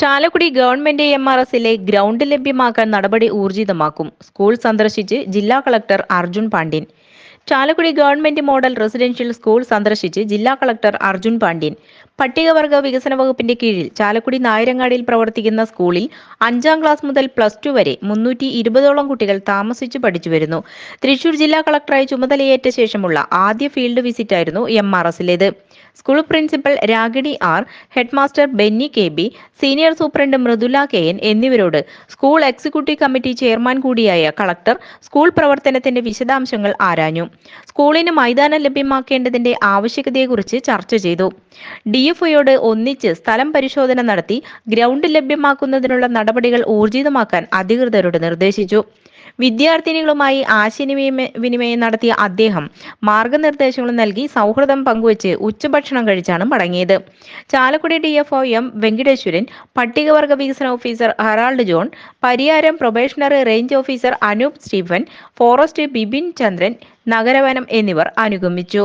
Chalakudy government M R എസിലെ ground ലഭ്യമാക്കാൻ നടപടി ഊർജിതമാക്കും. സ്കൂൾ സന്ദർശിച്ച് ജില്ലാ collector Arjun Pandian. Chalakudy government model residential school സന്ദർശിച്ച് ജില്ലാ കളക്ടർ അർജുൻ പാണ്ഡ്യൻ. പട്ടികവർഗ വികസന വകുപ്പിന്റെ കീഴിൽ ചാലക്കുടി നായരങ്ങാടിയിൽ പ്രവർത്തിക്കുന്ന സ്കൂളിൽ അഞ്ചാം ക്ലാസ് മുതൽ പ്ലസ് ടു വരെ മുന്നൂറ്റി ഇരുപതോളം കുട്ടികൾ താമസിച്ചു പഠിച്ചു വരുന്നു. തൃശൂർ ജില്ലാ കളക്ടറായി ചുമതലയേറ്റ ശേഷമുള്ള ആദ്യ ഫീൽഡ് വിസിറ്റായിരുന്നു M R എസിലേത്. School principal Ragini R headmaster Benny K B senior superintendent Mridula K N എന്നിവരോട് school executive committee chairman കൂടിയായ കളക്ടർ സ്കൂൾ പ്രവർത്തനത്തിന്റെ വിശദാംശങ്ങൾ ആരാഞ്ഞു. സ്കൂളിന് മൈതാനം ലഭ്യമാക്കേണ്ടതിന്റെ ആവശ്യകതയെക്കുറിച്ച് ചർച്ച ചെയ്തു. ഡി എഫ് ഒയോട് ഒന്നിച്ച് സ്ഥലം പരിശോധന നടത്തി ഗ്രൗണ്ട് ലഭ്യമാക്കുന്നതിനുള്ള നടപടികൾ ഊർജിതമാക്കാൻ അധികൃതരോട് നിർദ്ദേശിച്ചു. വിദ്യാർത്ഥിനികളുമായി ആശയവിനിമയ വിനിമയം നടത്തിയ അദ്ദേഹം മാർഗനിർദ്ദേശങ്ങൾ നൽകി സൗഹൃദം പങ്കുവച്ച് ഉച്ചഭക്ഷണം കഴിച്ചാണ് മടങ്ങിയത്. Chalakudy D F O M Venkateswaran പട്ടികവർഗ വികസന officer Harold John Pariyaram probationary range officer Anoop Stephen forest Bibin Chandran നഗരവനം എന്നിവർ അനുഗമിച്ചു.